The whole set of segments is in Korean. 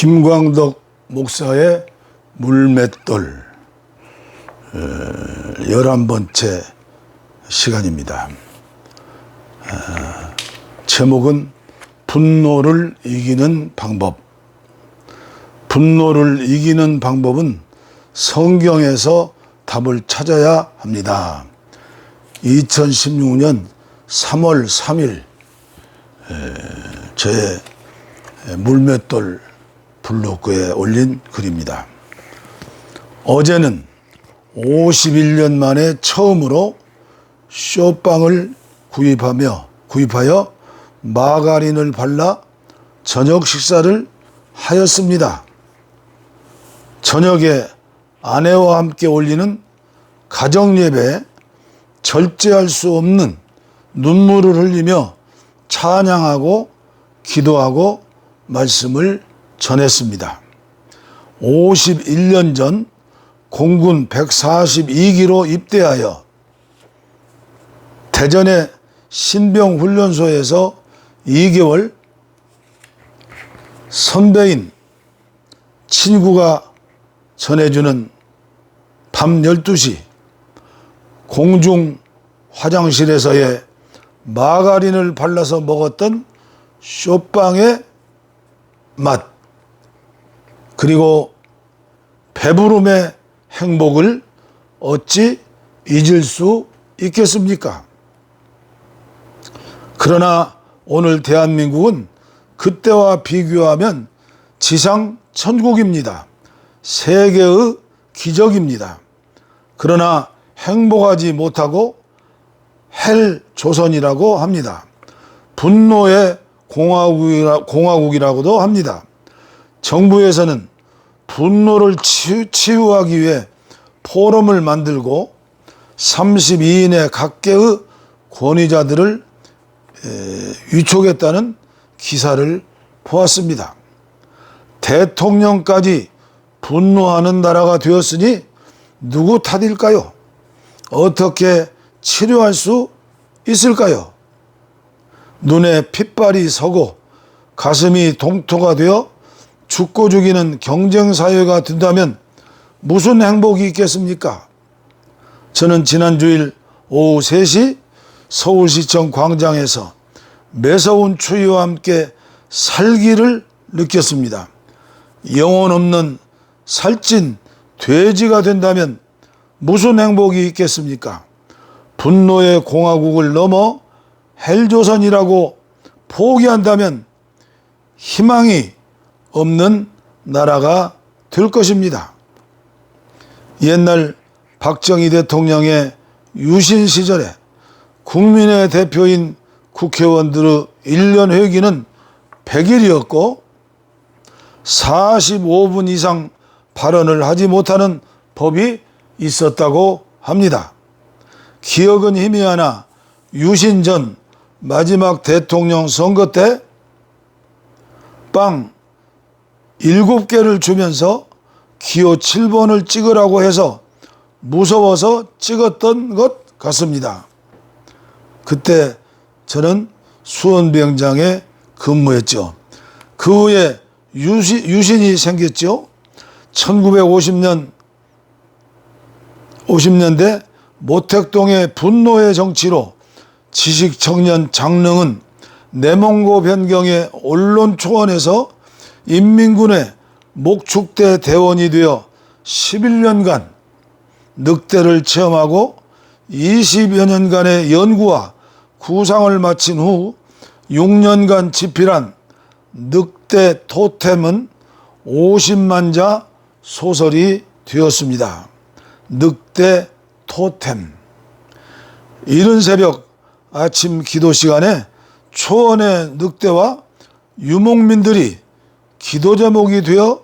김광덕 목사의 물맷돌 열한 번째 시간입니다. 어, 제목은 분노를 이기는 방법. 분노를 이기는 방법은 성경에서 답을 찾아야 합니다. 2016년 3월 3일 저의 물맷돌 블로그에 올린 글입니다. 어제는 51년 만에 처음으로 쇼빵을 구입하며 구입하여 마가린을 발라 저녁 식사를 하였습니다. 저녁에 아내와 함께 올리는 가정 예배에 절제할 수 없는 눈물을 흘리며 찬양하고 기도하고 말씀을 전했습니다. 51년 전 공군 142기로 입대하여 대전의 신병훈련소에서 2개월 선배인 친구가 전해주는 밤 12시 공중 화장실에서의 마가린을 발라서 먹었던 쇼빵의 맛 그리고 배부름의 행복을 어찌 잊을 수 있겠습니까? 그러나 오늘 대한민국은 그때와 비교하면 지상 천국입니다. 세계의 기적입니다. 그러나 행복하지 못하고 헬 조선이라고 합니다. 분노의 공화국이라, 공화국이라고도 합니다. 정부에서는 분노를 치유, 하기 위해 포럼을 만들고 32인의 각계의 권위자들을 위촉했다는 기사를 보았습니다. 대통령까지 분노하는 나라가 되었으니 누구 탓일까요? 어떻게 치료할 수 있을까요? 눈에 핏발이 서고 가슴이 동토가 되어 죽고 죽이는 경쟁사회가 된다면 무슨 행복이 있겠습니까? 저는 지난 주일 오후 3시 서울시청 광장에서 매서운 추위와 함께 살기를 느꼈습니다. 영혼 없는 살찐 돼지가 된다면 무슨 행복이 있겠습니까? 분노의 공화국을 넘어 헬조선이라고 포기한다면 희망이 없는 나라가 될 것입니다. 옛날 박정희 대통령의 유신 시절에 국민의 대표인 국회의원들의 1년 회기는 100일이었고 45분 이상 발언을 하지 못하는 법이 있었다고 합니다. 기억은 희미하나 유신 전 마지막 대통령 선거 때 빵 7개를 주면서 기호 7번을 찍으라고 해서 무서워서 찍었던 것 같습니다. 그때 저는 수원병장에 근무했죠. 그 후에 유신, 유신이 생겼죠. 1950년 50년대 모택동의 분노의 정치로 지식 청년 장릉은 내몽고 변경의 언론 초원에서 인민군의 목축대 대원이 되어 11년간 늑대를 체험하고 20여 년간의 연구와 구상을 마친 후 6년간 집필한 늑대 토템은 50만 자 소설이 되었습니다. 늑대 토템. 이른 새벽 아침 기도 시간에 초원의 늑대와 유목민들이 기도 제목이 되어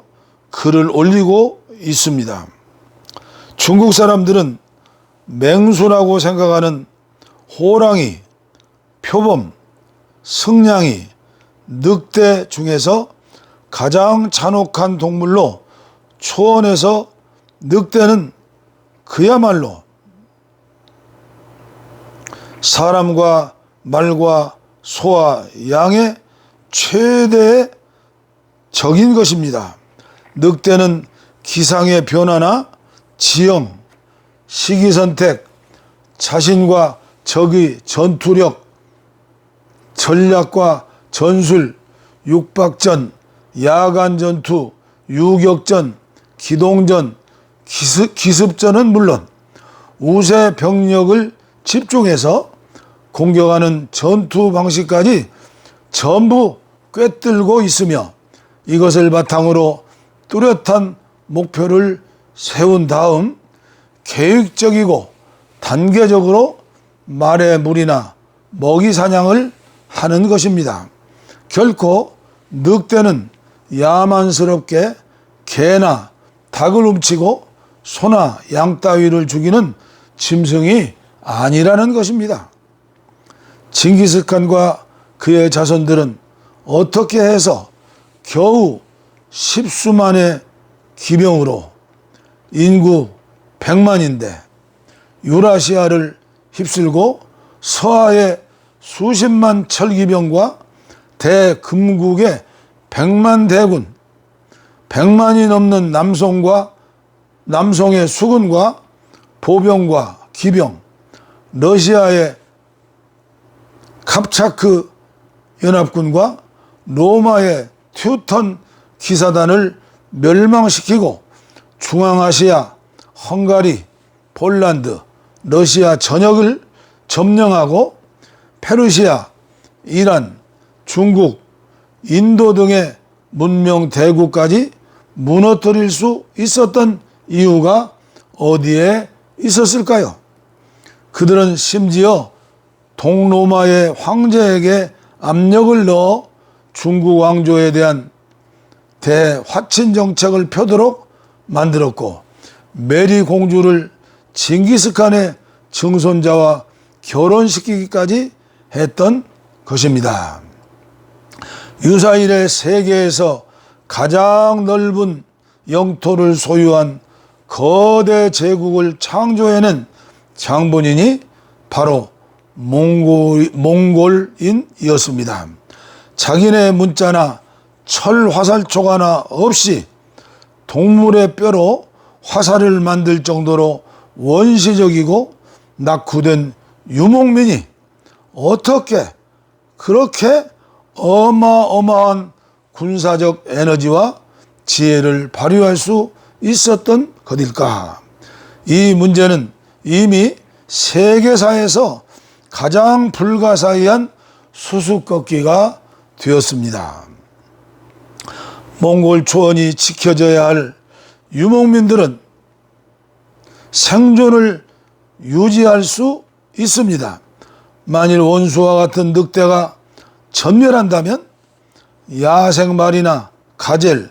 글을 올리고 있습니다. 중국 사람들은 맹수라고 생각하는 호랑이, 표범, 승냥이, 늑대 중에서 가장 잔혹한 동물로 초원에서 늑대는 그야말로 사람과 말과 소와 양의 최대의 적인 것입니다. 늑대는 기상의 변화나 지형, 시기 선택, 자신과 적의 전투력, 전략과 전술, 육박전, 야간 전투, 유격전, 기동전, 기습, 기습전은 물론 우세 병력을 집중해서 공격하는 전투 방식까지 전부 꿰뚫고 있으며 이것을 바탕으로 뚜렷한 목표를 세운 다음 계획적이고 단계적으로 말의 물이나 먹이 사냥을 하는 것입니다. 결코 늑대는 야만스럽게 개나 닭을 훔치고 소나 양 따위를 죽이는 짐승이 아니라는 것입니다. 징기스칸과 그의 자손들은 어떻게 해서 겨우 십수만의 기병으로 인구 100만인데 유라시아를 휩쓸고 서하의 수십만 철기병과 대금국의 100만 대군, 100만이 넘는 남송과 남송의 수군과 보병과 기병, 러시아의 갑차크 연합군과 로마의 튜턴 기사단을 멸망시키고 중앙아시아, 헝가리, 폴란드, 러시아 전역을 점령하고 페르시아, 이란, 중국, 인도 등의 문명 대국까지 무너뜨릴 수 있었던 이유가 어디에 있었을까요? 그들은 심지어 동로마의 황제에게 압력을 넣어 중국 왕조에 대한 대화친 정책을 펴도록 만들었고 메리 공주를 징기스칸의 증손자와 결혼시키기까지 했던 것입니다. 유사일의 세계에서 가장 넓은 영토를 소유한 거대 제국을 창조해낸 장본인이 바로 몽골, 몽골인이었습니다. 자기네 문자나 철 화살 초가나 없이 동물의 뼈로 화살을 만들 정도로 원시적이고 낙후된 유목민이 어떻게 그렇게 어마어마한 군사적 에너지와 지혜를 발휘할 수 있었던 것일까? 이 문제는 이미 세계사에서 가장 불가사의한 수수께끼가 되었습니다. 몽골 초원이 지켜져야 할 유목민들은 생존을 유지할 수 있습니다. 만일 원수와 같은 늑대가 전멸한다면 야생말이나 가젤,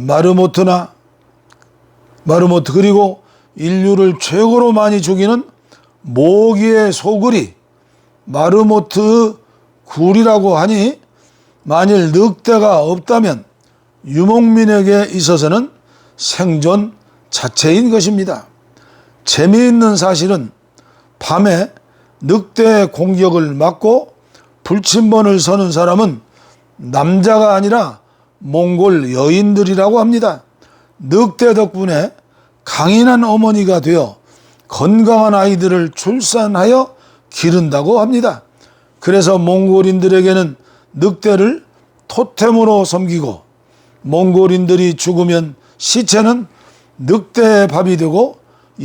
마르모트나 마르모트 그리고 인류를 최고로 많이 죽이는 모기의 소굴이 마르모트 굴이라고 하니 만일 늑대가 없다면 유목민에게 있어서는 생존 자체인 것입니다. 재미있는 사실은 밤에 늑대의 공격을 막고 불침번을 서는 사람은 남자가 아니라 몽골 여인들이라고 합니다. 늑대 덕분에 강인한 어머니가 되어 건강한 아이들을 출산하여 기른다고 합니다. 그래서 몽골인들에게는 늑대를 토템으로 섬기고 몽골인들이 죽으면 시체는 늑대의 밥이 되고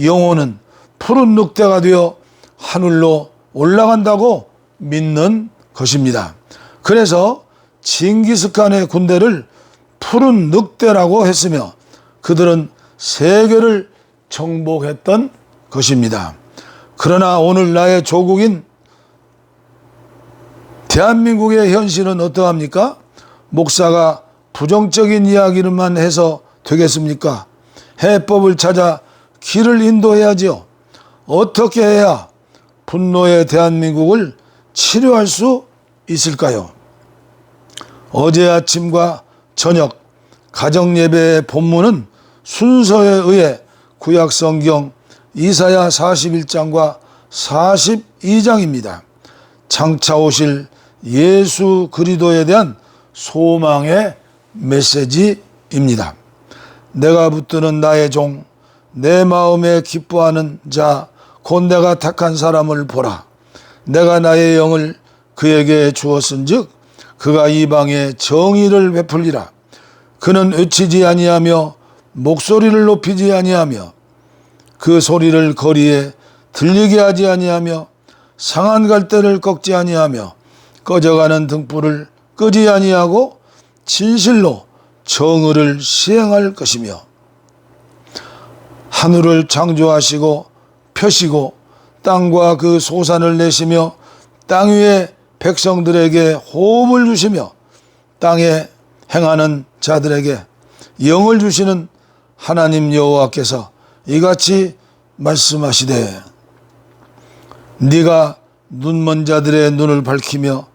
영혼은 푸른 늑대가 되어 하늘로 올라간다고 믿는 것입니다. 그래서 징기스칸의 군대를 푸른 늑대라고 했으며 그들은 세계를 정복했던 것입니다. 그러나 오늘 나의 조국인 대한민국의 현실은 어떠합니까? 목사가 부정적인 이야기를만 해서 되겠습니까? 해법을 찾아 길을 인도해야지요. 어떻게 해야 분노의 대한민국을 치료할 수 있을까요? 어제 아침과 저녁 가정 예배의 본문은 순서에 의해 구약 성경 이사야 41장과 42장입니다. 장차 오실 예수 그리도에 대한 소망의 메시지입니다. 내가 붙드는 나의 종, 내 마음에 기뻐하는 자, 곧 내가 택한 사람을 보라. 내가 나의 영을 그에게 주었은 즉 그가 이방에 정의를 베풀리라. 그는 외치지 아니하며 목소리를 높이지 아니하며 그 소리를 거리에 들리게 하지 아니하며 상한 갈대를 꺾지 아니하며 꺼져가는 등불을 끄지 아니하고 진실로 정의를 시행할 것이며 하늘을 창조하시고 펴시고 땅과 그 소산을 내시며 땅 위에 백성들에게 호흡을 주시며 땅에 행하는 자들에게 영을 주시는 하나님 여호와께서 이같이 말씀하시되 네가 눈먼 자들의 눈을 밝히며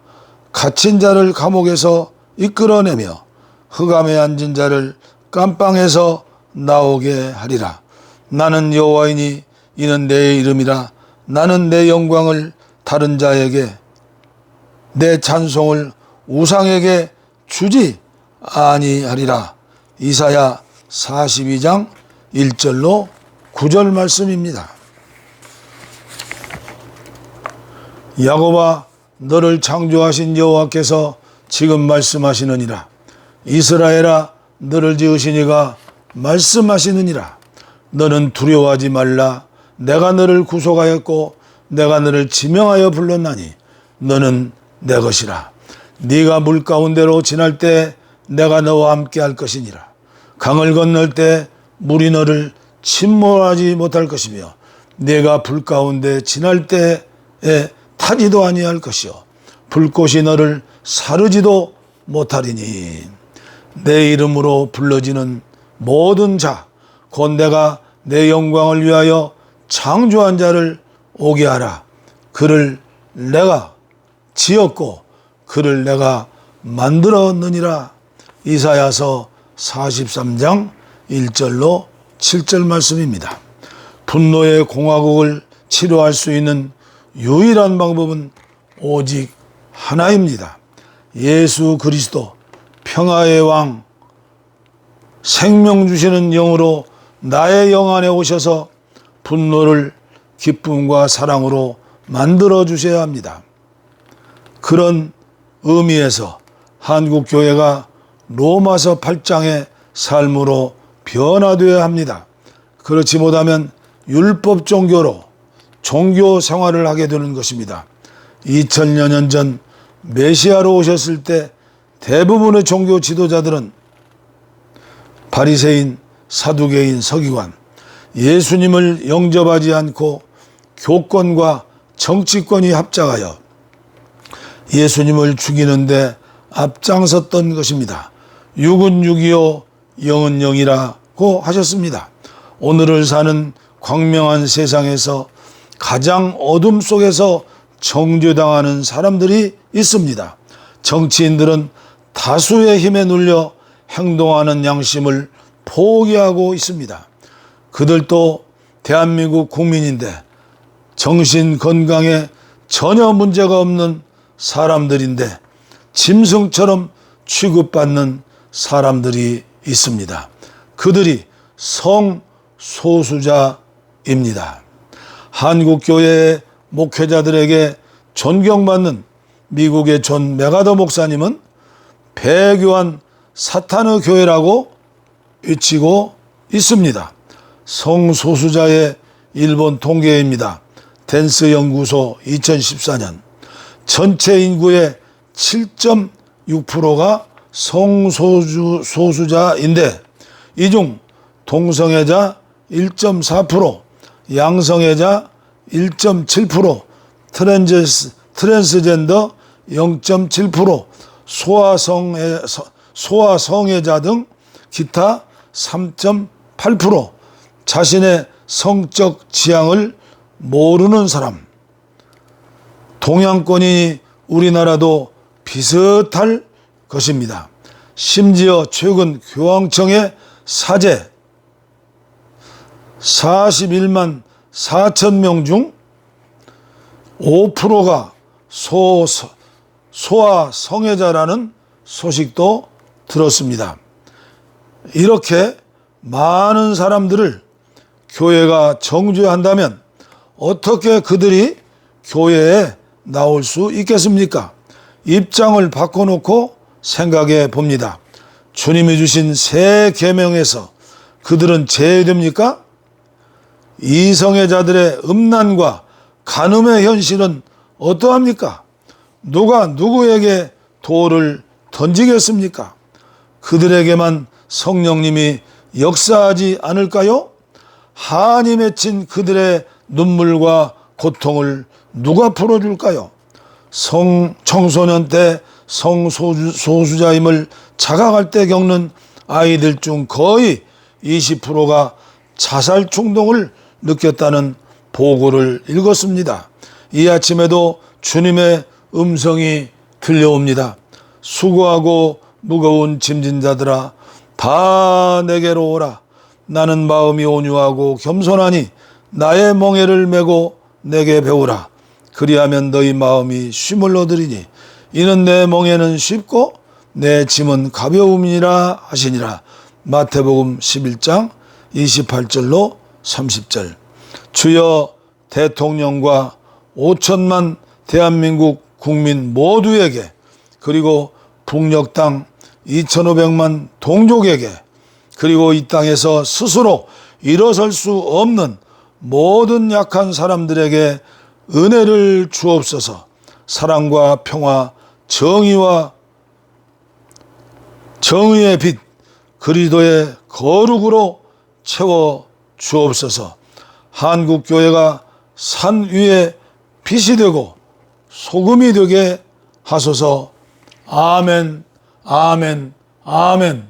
갇힌 자를 감옥에서 이끌어내며 흑암에 앉은 자를 깜빵에서 나오게 하리라. 나는 여호와이니 이는 내 이름이라. 나는 내 영광을 다른 자에게 내 찬송을 우상에게 주지 아니하리라. 이사야 42장 1절로 9절 말씀입니다. 야곱아 너를 창조하신 여호와께서 지금 말씀하시느니라. 이스라엘아 너를 지으시니가 말씀하시느니라. 너는 두려워하지 말라. 내가 너를 구속하였고 내가 너를 지명하여 불렀나니 너는 내 것이라. 네가 물 가운데로 지날 때 내가 너와 함께 할 것이니라. 강을 건널 때 물이 너를 침몰하지 못할 것이며 네가 불 가운데 지날 때에 타지도 아니할 것이요. 불꽃이 너를 사르지도 못하리니. 내 이름으로 불러지는 모든 자 곧 내가 내 영광을 위하여 창조한 자를 오게 하라. 그를 내가 지었고 그를 내가 만들었느니라. 이사야서 43장 1절로 7절 말씀입니다. 분노의 공화국을 치료할 수 있는 유일한 방법은 오직 하나입니다. 예수 그리스도 평화의 왕 생명 주시는 영으로 나의 영 안에 오셔서 분노를 기쁨과 사랑으로 만들어 주셔야 합니다. 그런 의미에서 한국 교회가 로마서 8장의 삶으로 변화되어야 합니다. 그렇지 못하면 율법 종교로 종교 생활을 하게 되는 것입니다. 2000여 년 전 메시아로 오셨을 때 대부분의 종교 지도자들은 바리새인, 사두개인, 서기관, 예수님을 영접하지 않고 교권과 정치권이 합작하여 예수님을 죽이는데 앞장섰던 것입니다. 육은 육이요 영은 영이라고 하셨습니다. 오늘을 사는 광명한 세상에서 가장 어둠 속에서 정죄당하는 사람들이 있습니다. 정치인들은 다수의 힘에 눌려 행동하는 양심을 포기하고 있습니다. 그들도 대한민국 국민인데 정신 건강에 전혀 문제가 없는 사람들인데 짐승처럼 취급받는 사람들이 있습니다. 그들이 성소수자입니다. 한국교회의 목회자들에게 존경받는 미국의 존 메가더 목사님은 배교한 사탄의 교회라고 외치고 있습니다. 성소수자의 일본 통계입니다. 댄스 연구소 2014년 전체 인구의 7.6%가 성소수자인데 이중 동성애자 1.4%, 양성애자 1.7%, 트랜스, 트랜스젠더 0.7%, 소아성애, 소아성애자 등 기타 3.8%, 자신의 성적 지향을 모르는 사람, 동양권이 우리나라도 비슷할 것입니다. 심지어 최근 교황청의 사제 41만 4천 명 중 5%가 소, 소아 성애자라는 소식도 들었습니다. 이렇게 많은 사람들을 교회가 정죄한다면 어떻게 그들이 교회에 나올 수 있겠습니까? 입장을 바꿔놓고 생각해 봅니다. 주님이 주신 새 계명에서 그들은 제외됩니까? 이성애자들의 음란과 간음의 현실은 어떠합니까? 누가 누구에게 돌을 던지겠습니까? 그들에게만 성령님이 역사하지 않을까요? 한이 맺힌 그들의 눈물과 고통을 누가 풀어줄까요? 성 청소년 때 성소수자임을 자각할 때 겪는 아이들 중 거의 20%가 자살 충동을 느꼈다는 보고를 읽었습니다. 이 아침에도 주님의 음성이 들려옵니다. 수고하고 무거운 짐진 자들아 다 내게로 오라. 나는 마음이 온유하고 겸손하니 나의 멍에를 메고 내게 배우라. 그리하면 너희 마음이 쉼을 얻으리니 이는 내 멍에는 쉽고 내 짐은 가벼움이라 하시니라. 마태복음 11장 28절로 30절. 주여 대통령과 5천만 대한민국 국민 모두에게 그리고 북녘 땅 2,500만 동족에게 그리고 이 땅에서 스스로 일어설 수 없는 모든 약한 사람들에게 은혜를 주옵소서 사랑과 평화, 정의와 정의의 빛, 그리도의 거룩으로 채워 주옵소서 한국교회가 산 위에 빛이 되고 소금이 되게 하소서 아멘, 아멘, 아멘.